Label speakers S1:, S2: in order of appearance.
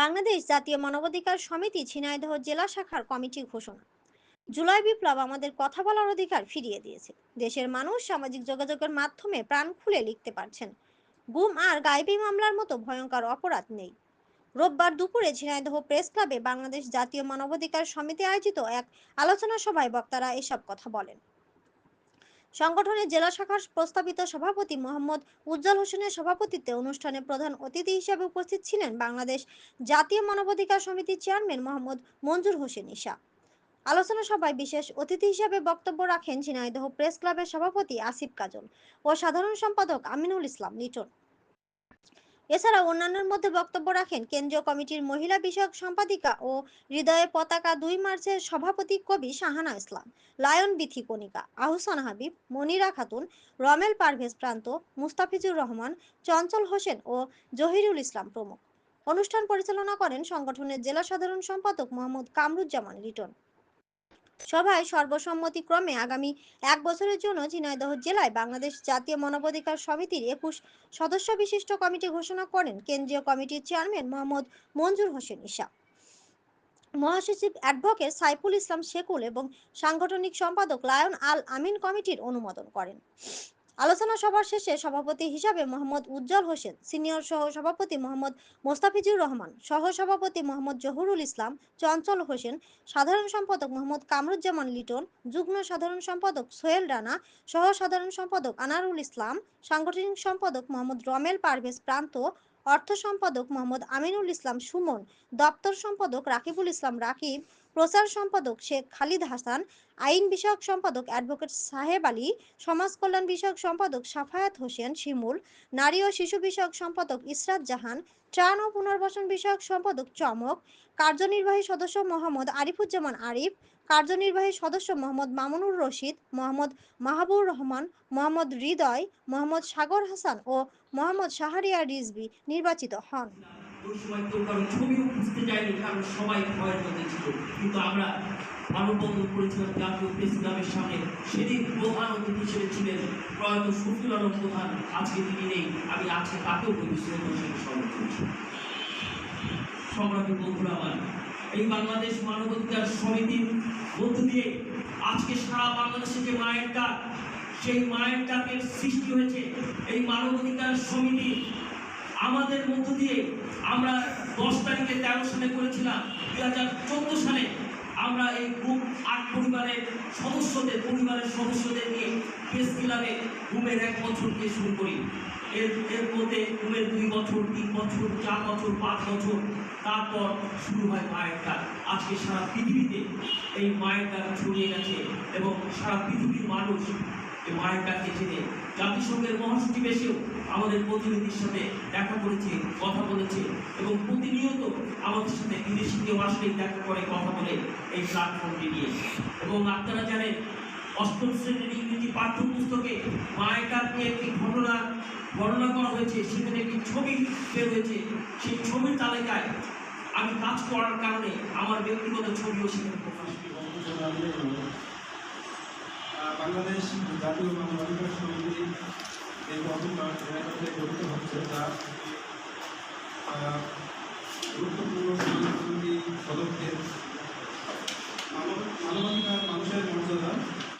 S1: বাংলাদেশ জাতীয় মানবাধিকার সমিতি ঝিনাইদহ জেলা শাখার কমিটি ঘোষণা জুলাই বিপ্লব আমাদের কথা বলার অধিকার ফিরিয়ে দিয়েছে দেশের মানুষ সামাজিক যোগাযোগের মাধ্যমে প্রাণ খুলে লিখতে পারছেন গুম আর গাইবি মামলার মতো ভয়ঙ্কর অপরাধ নেই রোববার দুপুরে ঝিনাইদহ প্রেস ক্লাবে বাংলাদেশ জাতীয় মানবাধিকার সমিতি আয়োজিত এক আলোচনা সভায় বক্তারা এসব কথা বলেন সংগঠনের জেলা শাখার প্রস্তাবিত সভাপতি মোহাম্মদ উজ্জ্বল হোসেনের সভাপতিত্বে অনুষ্ঠানে প্রধান অতিথি হিসেবে উপস্থিত ছিলেন বাংলাদেশ জাতীয় মানবাধিকার সমিতির চেয়ারম্যান মোহাম্মদ মঞ্জুর হোসেন ঈশা আলোচনা সভায় বিশেষ অতিথি হিসেবে বক্তব্য রাখেন ঝিনাইদহ প্রেস ক্লাবের সভাপতি আসিফ কাজল ও সাধারণ সম্পাদক আমিনুল ইসলাম লিটন এছাড়া অন্যান্যের মধ্যে বক্তব্য রাখেন কেন্দ্রীয় কমিটির মহিলা বিষয়ক সম্পাদিকা ও হৃদয়ে পতাকা দুই মার্চের সভাপতি কবি শাহানা ইসলাম লায়ন বিথি কণিকা আহসান হাবিব মনিরা খাতুন রমেল পারভেজ প্রান্ত মুস্তাফিজুর রহমান চঞ্চল হোসেন ও জহিরুল ইসলাম প্রমুখ অনুষ্ঠান পরিচালনা করেন সংগঠনের জেলা সাধারণ সম্পাদক মোহাম্মদ কামরুজ্জামান লিটন সভায় সর্বসম্মতিক্রমে আগামী এক বছরের জন্য ঝিনাইদহ জেলায় বাংলাদেশ জাতীয় মানবাধিকার সমিতির একুশ সদস্য বিশিষ্ট কমিটি ঘোষণা করেন কেন্দ্রীয় কমিটির চেয়ারম্যান মোহাম্মদ মঞ্জুর হোসেন ইসা মহাসচিব অ্যাডভোকেট সাইফুল ইসলাম শেকুল এবং সাংগঠনিক সম্পাদক লায়ন আল আমিন কমিটির অনুমোদন করেন আলোচনা সভা শেষে সভাপতি হিসাবে মোহাম্মদ উজ্জ্বল হোসেন সিনিয়র সহ সভাপতি মোহাম্মদ মোস্তাফিজুর রহমান সহ সভাপতি মোহাম্মদ জহুরুল ইসলাম চঞ্চল হোসেন সাধারণ সম্পাদক মোহাম্মদ কামরুজ্জামান লিটন যুগ্ম সাধারণ সম্পাদক সোহেল রানা সহ সাধারণ সম্পাদক আনারুল ইসলাম সাংগঠনিক সম্পাদক মোহাম্মদ রমেল পারভেজ প্রান্ত অর্থ সম্পাদক মোহাম্মদ আমিনুল ইসলাম সুমন দপ্তর সম্পাদক রাকিবুল ইসলাম রাকিব প্রচার সম্পাদক শেখ খালিদ হাসান আইন বিষয়ক সম্পাদক অ্যাডভোকেট সাহেব আলী সমাজ কল্যাণ বিষয়ক সম্পাদক সাফায়াত হোসেন শিমুল নারী ও শিশু বিষয়ক সম্পাদক ইসরাত জাহান ত্রাণ ও পুনর্বাসন বিষয়ক সম্পাদক চমক কার্যনির্বাহী সদস্য মোহাম্মদ আরিফুজ্জামান আরিফ কার্যনির্বাহী সদস্য মোহাম্মদ মামুনুর রশিদ মোহাম্মদ মাহাবুর রহমান মোহাম্মদ হৃদয় মোহাম্মদ সাগর হাসান ও মোহাম্মদ শাহরিয়া রিজবি নির্বাচিত হন
S2: ছবিও বুঝতে চাইনি কারণ সবাই ভয়ের মধ্যে কিন্তু আমরা সামনে সেদিন প্রধান অতিথি হিসেবে ছিলেন প্রয়াত নেই আমি আজকে তাকেও সম্রাট বন্ধুরা এই বাংলাদেশ মানবাধিকার সমিতির মধ্য দিয়ে আজকে সারা বাংলাদেশে যে মায়ের সেই মায়ের সৃষ্টি হয়েছে এই মানবাধিকার সমিতির আমাদের মধ্য দিয়ে আমরা দশ তারিখে তেরো সালে করেছিলাম দু হাজার চোদ্দো সালে আমরা এই গ্রুপ আট পরিবারের সদস্যদের পরিবারের সদস্যদের নিয়ে প্রেস ক্লাবে ঘুমের এক বছর দিয়ে শুরু করি এর এর মধ্যে ঘুমের দুই বছর তিন বছর চার বছর পাঁচ বছর তারপর শুরু হয় মায়ের ডাক আজকে সারা পৃথিবীতে এই মায়ের ডাক ছড়িয়ে গেছে এবং সারা পৃথিবীর মানুষ এবং আরেকবার চিঠি জাতিসংঘের মহাসচিব এসেও আমাদের প্রতিনিধির সাথে দেখা করেছে কথা বলেছে এবং প্রতিনিয়ত আমাদের সাথে বিদেশি কেউ আসলেই দেখা করে কথা বলে এই প্ল্যাটফর্মটি নিয়ে এবং আপনারা জানেন অষ্টম শ্রেণীর ইংরেজি পাঠ্যপুস্তকে মায়েকার নিয়ে একটি ঘটনা বর্ণনা করা হয়েছে সেখানে একটি ছবি বের হয়েছে সেই ছবির তালিকায় আমি কাজ করার কারণে আমার ব্যক্তিগত ছবিও সেখানে প্রকাশ বাংলাদেশ জাতীয় মানবাধিকার সমিতি এই গঠনটা গঠিত হচ্ছে তা